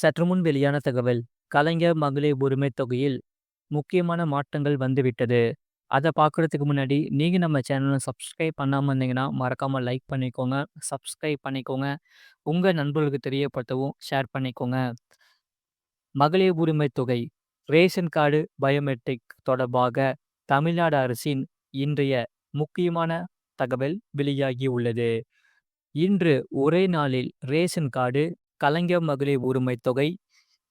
சற்று முன் வெளியான தகவல் கலைஞர் மகளிர் உரிமை தொகையில் முக்கியமான மாற்றங்கள் வந்துவிட்டது. அதை பார்க்குறதுக்கு முன்னாடி நீங்கள் நம்ம சேனலை சப்ஸ்கிரைப் பண்ணாமல் இருந்தீங்கன்னா மறக்காமல் லைக் பண்ணிக்கோங்க சப்ஸ்கிரைப் பண்ணிக்கோங்க. உங்கள் நண்பர்களுக்கு தெரியப்படுத்தவும் ஷேர் பண்ணிக்கோங்க. மகளிர் உரிமை தொகை ரேஷன் கார்டு பயோமெட்ரிக் தொடர்பாக தமிழ்நாடு அரசின் இன்றைய முக்கியமான தகவல் வெளியாகி உள்ளது. இன்று ஒரே நாளில் ரேஷன் கார்டு கலைஞர் மகளிர் உரிமை தொகை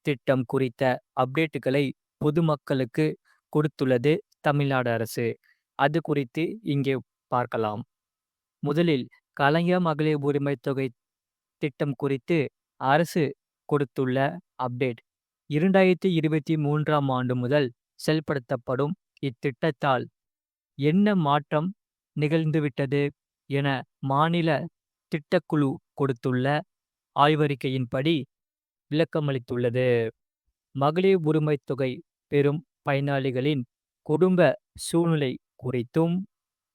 திட்டம் குறித்த அப்டேட்டுகளை பொதுமக்களுக்கு கொடுத்துள்ளது தமிழ்நாடு அரசு. அது குறித்து இங்கே பார்க்கலாம். முதலில் கலைஞர் மகளிர் உரிமை தொகை திட்டம் குறித்து அரசு கொடுத்துள்ள அப்டேட். இரண்டாயிரத்தி இருபத்தி மூன்றாம் ஆண்டு முதல் செயல்படுத்தப்படும் இத்திட்டத்தால் என்ன மாற்றம் நிகழ்ந்துவிட்டது என மாநில திட்டக்குழு கொடுத்துள்ள ஆய்வறிக்கையின்படி விளக்கமளித்துள்ளது. மகளிர் உரிமை தொகை பெறும் பயனாளிகளின் குடும்ப சூழ்நிலை குறித்தும்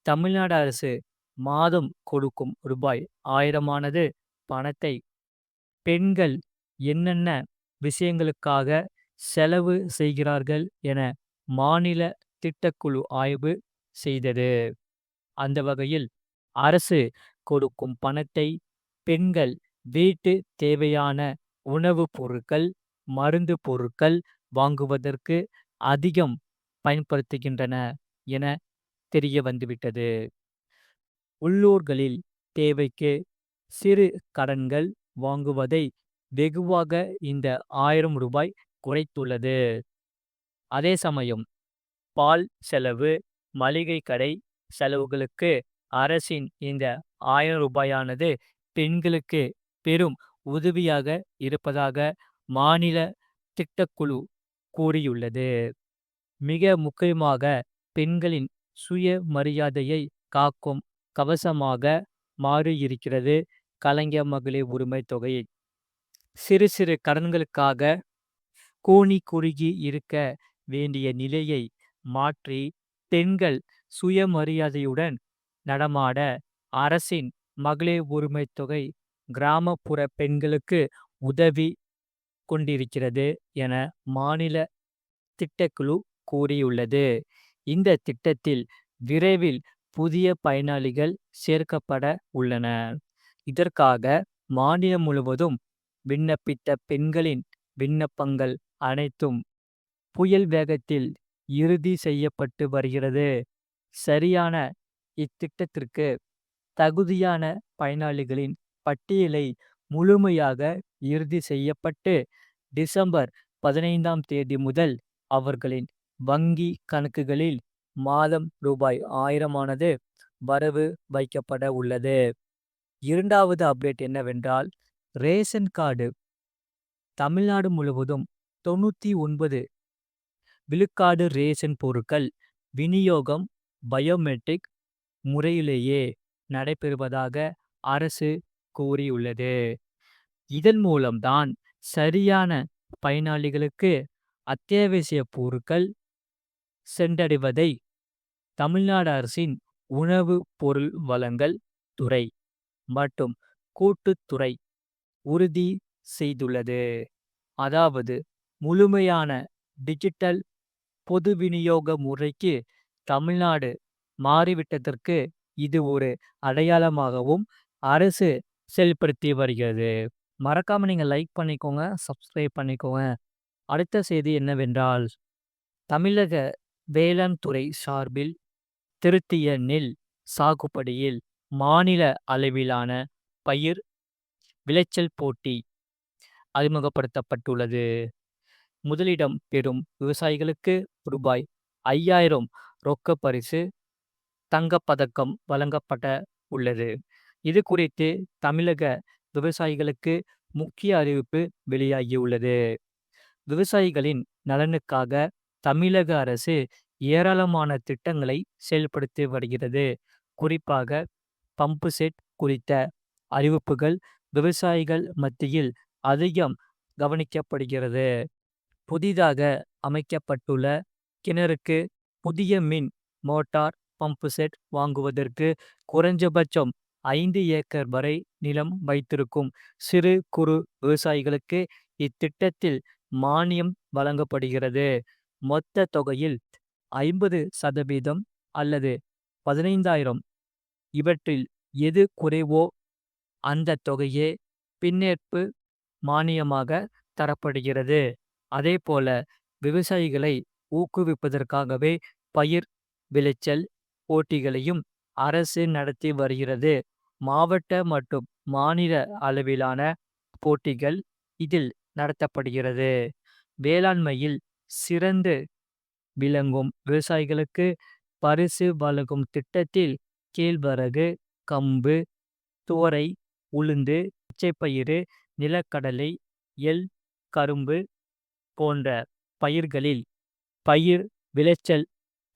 தமிழ்நாடு அரசு மாதம் கொடுக்கும் ரூபாய் ஆயிரமானது பணத்தை பெண்கள் என்னென்ன விஷயங்களுக்காக செலவு செய்கிறார்கள் என மாநில திட்டக்குழு ஆய்வு செய்தது. அந்த வகையில் அரசு கொடுக்கும் பணத்தை பெண்கள் வீட்டு தேவையான உணவுப் பொருட்கள் மருந்து பொருட்கள் வாங்குவதற்கு அதிகம் பயன்படுத்துகின்றன என தெரிய வந்துவிட்டது. உள்ளூர்களில் தேவைக்கு சிறு கடன்கள் வாங்குவதை வெகுவாக இந்த ஆயிரம் ரூபாய் குறைத்துள்ளது. அதே சமயம் பால் செலவு மளிகை கடை செலவுகளுக்கு அரசின் இந்த ஆயிரம் ரூபாயானது பெண்களுக்கு பெரும் உதவியாக இருப்பதாக மாநில திட்டக்குழு கூறியுள்ளது. மிக முக்கியமாக பெண்களின் சுய மரியாதையை காக்கும் கவசமாக மாறியிருக்கிறது கலைஞர் மகளிர் உரிமை தொகை. சிறு சிறு கடன்களுக்காக கோணி குறுகி இருக்க வேண்டிய நிலையை மாற்றி பெண்கள் சுயமரியாதையுடன் நடமாட அரசின் மகளிர் உரிமை தொகை கிராமப்புற பெண்களுக்கு உதவி கொண்டிருக்கிறது என மாநில திட்டக்குழு கூறியுள்ளது. இந்த திட்டத்தில் விரைவில் புதிய பயனாளிகள் சேர்க்கப்பட உள்ளன. இதற்காக மாநிலம் முழுவதும் விண்ணப்பித்த பெண்களின் விண்ணப்பங்கள் அனைத்தும் புயல் வேகத்தில் இறுதி செய்யப்பட்டு வருகிறது. சரியான இத்திட்டத்திற்கு தகுதியான பயனாளிகளின் பட்டியலை முழுமையாக இறுதி செய்யப்பட்டு டிசம்பர் பதினைந்தாம் தேதி முதல் அவர்களின் வங்கி கணக்குகளில் மாதம் ரூபாய் ஆயிரமானது வரவு வைக்கப்பட உள்ளது. இரண்டாவது அப்டேட் என்னவென்றால் ரேஷன் கார்டு தமிழ்நாடு முழுவதும் தொண்ணூற்றி ஒன்பது விழுக்காடு ரேஷன் பொருட்கள் விநியோகம் பயோமெட்ரிக் முறையிலேயே நடைபெறுவதாக அரசு கூறியுள்ளது. இதன் மூலம்தான் சரியான பயனாளிகளுக்கு அத்தியாவசிய பொருட்கள் சென்றடைவதை தமிழ்நாடு அரசின் உணவு பொருள் வழங்கல் துறை மற்றும் கூட்டுத்துறை உறுதி செய்துள்ளது. அதாவது முழுமையான டிஜிட்டல் பொது விநியோக முறைக்கு தமிழ்நாடு மாறிவிட்டதற்கு இது ஒரு அடையாளமாகவும் அரசு செயல்படுத்தி வருகிறது. மறக்காம நீங்க லைக் பண்ணிக்கோங்க சப்ஸ்கிரைப் பண்ணிக்கோங்க. அடுத்த செய்தி என்னவென்றால் தமிழக வேளாண் துறை சார்பில் திருத்திய நெல் சாகுபடியில் மாநில அளவிலான பயிர் விளைச்சல் போட்டி அறிமுகப்படுத்தப்பட்டுள்ளது. முதலிடம் பெறும் விவசாயிகளுக்கு ரூபாய் ஐயாயிரம் ரொக்க பரிசு தங்கப்பதக்கம் வழங்கப்பட உள்ளது. இது குறித்து தமிழக விவசாயிகளுக்கு முக்கிய அறிவிப்பு வெளியாகியுள்ளது விவசாயிகளின் நலனுக்காக தமிழக அரசு ஏராளமான திட்டங்களை செயல்படுத்தி வருகிறது. குறிப்பாக பம்பு செட் குறித்த அறிவிப்புகள் விவசாயிகள் மத்தியில் அதிகம் கவனிக்கப்படுகிறது. புதிதாக அமைக்கப்பட்டுள்ள கிணறுக்கு புதிய மின் மோட்டார் பம்பு செட் வாங்குவதற்கு குறைஞ்சபட்சம் ஐந்து ஏக்கர் வரை நிலம் வைத்திருக்கும் சிறு குறு விவசாயிகளுக்கு இத்திட்டத்தில் மானியம் வழங்கப்படுகிறது. மொத்த தொகையில் ஐம்பது சதவீதம் அல்லது பதினைந்தாயிரம் இவற்றில் எது குறைவோ அந்த தொகையே பின்னேற்பு மானியமாக தரப்படுகிறது. அதேபோல விவசாயிகளை ஊக்குவிப்பதற்காகவே பயிர் விளைச்சல் போட்டிகளையும் அரசு நடத்தி வருகிறது. மாவட்ட மற்றும் மாநில அளவிலான போட்டிகள் இதில் நடத்தப்படுகிறது. வேளாண்மையில் சிறந்து விளங்கும் விவசாயிகளுக்கு பரிசு வழங்கும் திட்டத்தில் கேழ்வரகு, கம்பு, துவரை, உளுந்து, பச்சைப்பயிறு, நிலக்கடலை, எள், கரும்பு போன்ற பயிர்களில் பயிர் விளைச்சல்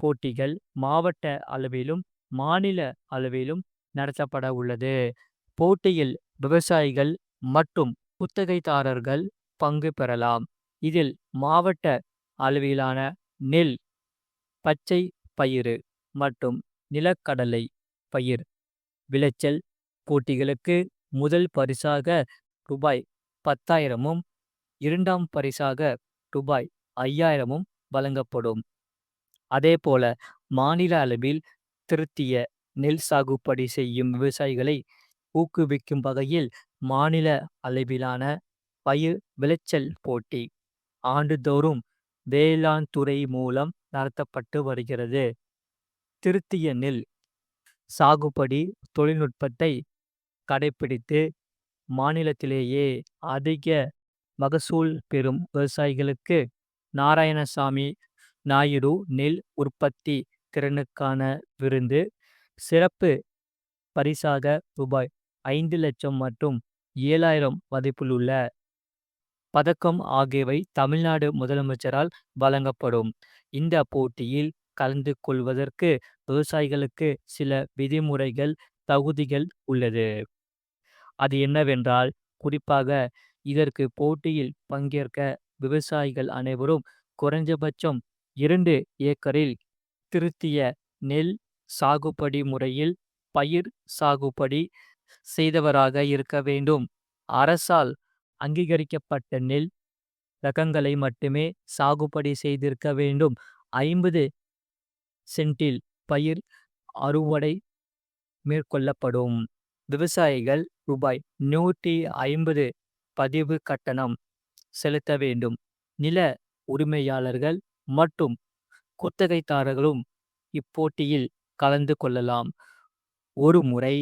போட்டிகள் மாவட்ட அளவிலும், மாநில அளவிலும் நடத்தப்பட உள்ளது. போட்டியில் விவசாயிகள் மற்றும் குத்தகைதாரர்கள் பங்கு பெறலாம். இதில் மாவட்ட அளவிலான நெல், பச்சை பயிறு மற்றும் நிலக்கடலை பயிர் விளைச்சல் போட்டிகளுக்கு முதல் பரிசாக ரூபாய் பத்தாயிரமும் இரண்டாம் பரிசாக ரூபாய் ஐயாயிரமும் வழங்கப்படும். அதேபோல மாநில அளவில் திருத்திய நெல் சாகுபடி செய்யும் விவசாயிகளை ஊக்குவிக்கும் வகையில் மாநில அளவிலான பயிர் விளைச்சல் போட்டி ஆண்டுதோறும் வேளாண் துறை மூலம் நடத்தப்பட்டு வருகிறது. திருத்திய நெல் சாகுபடி தொழில்நுட்பத்தை கடைபிடித்து மாநிலத்திலேயே அதிக மகசூல் பெறும் விவசாயிகளுக்கு நாராயணசாமி நாயுடு நெல் உற்பத்தி திறனுக்கான விருந்து சிறப்பு பரிசாக ரூபாய் ஐந்து லட்சம் மற்றும் ஏழாயிரம் மதிப்பிலுள்ள பதக்கம் ஆகியவை தமிழ்நாடு முதலமைச்சரால் வழங்கப்படும். இந்த போட்டியில் கலந்து கொள்வதற்கு விவசாயிகளுக்கு சில விதிமுறைகள், தகுதிகள் உள்ளது. அது என்னவென்றால் குறிப்பாக இதற்கு போட்டியில் பங்கேற்க விவசாயிகள் அனைவரும் குறைஞ்சபட்சம் இரண்டு ஏக்கரில் திருத்திய நெல் சாகுபடி முறையில் பயிர் சாகுபடி செய்தவராக இருக்க வேண்டும். அரசால் அங்கீகரிக்கப்பட்ட நெல் ரகங்களை மட்டுமே சாகுபடி செய்திருக்க வேண்டும். ஐம்பது சென்டில் பயிர் அறுவடை மேற்கொள்ளப்படும். விவசாயிகள் ரூபாய் நூற்றி ஐம்பது பதிவு கட்டணம் செலுத்த வேண்டும். நில உரிமையாளர்கள் மற்றும் குத்தகைதாரர்களும் இப்போட்டியில் கலந்து கொள்ளலாம். ஒரு முறை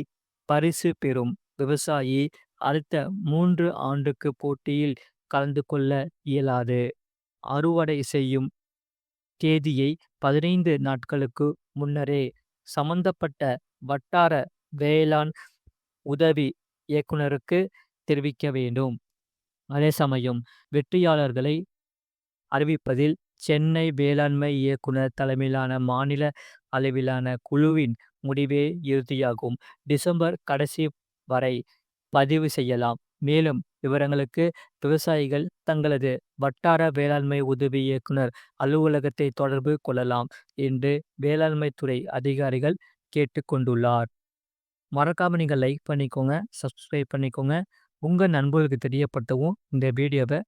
பரிசு பெறும் விவசாயி அடுத்த மூன்று ஆண்டுக்கு போட்டியில் கலந்து கொள்ள இயலாது. அறுவடை செய்யும் தேதியை பதினைந்து நாட்களுக்கு முன்னரே சம்பந்தப்பட்ட வட்டார வேளாண் உதவி இயக்குனருக்கு தெரிவிக்க வேண்டும். அதே சமயம் வெற்றியாளர்களை அறிவிப்பதில் சென்னை வேளாண்மை இயக்குனர் தலைமையிலான மாநில அளவிலான குழுவின் முடிவே இறுதியாகும். டிசம்பர் கடைசி வரை பதிவு செய்யலாம். மேலும் விவரங்களுக்கு விவசாயிகள் தங்களது வட்டார வேளாண்மை உதவி இயக்குனர் அலுவலகத்தை தொடர்பு கொள்ளலாம் என்று வேளாண்மைத்துறை அதிகாரிகள் கேட்டுக்கொண்டுள்ளார் மறக்காம லைக் பண்ணிக்கோங்க, சப்ஸ்கிரைப் பண்ணிக்கோங்க. உங்கள் நண்பர்களுக்கு தெரியப்படுத்தவும் இந்த வீடியோவை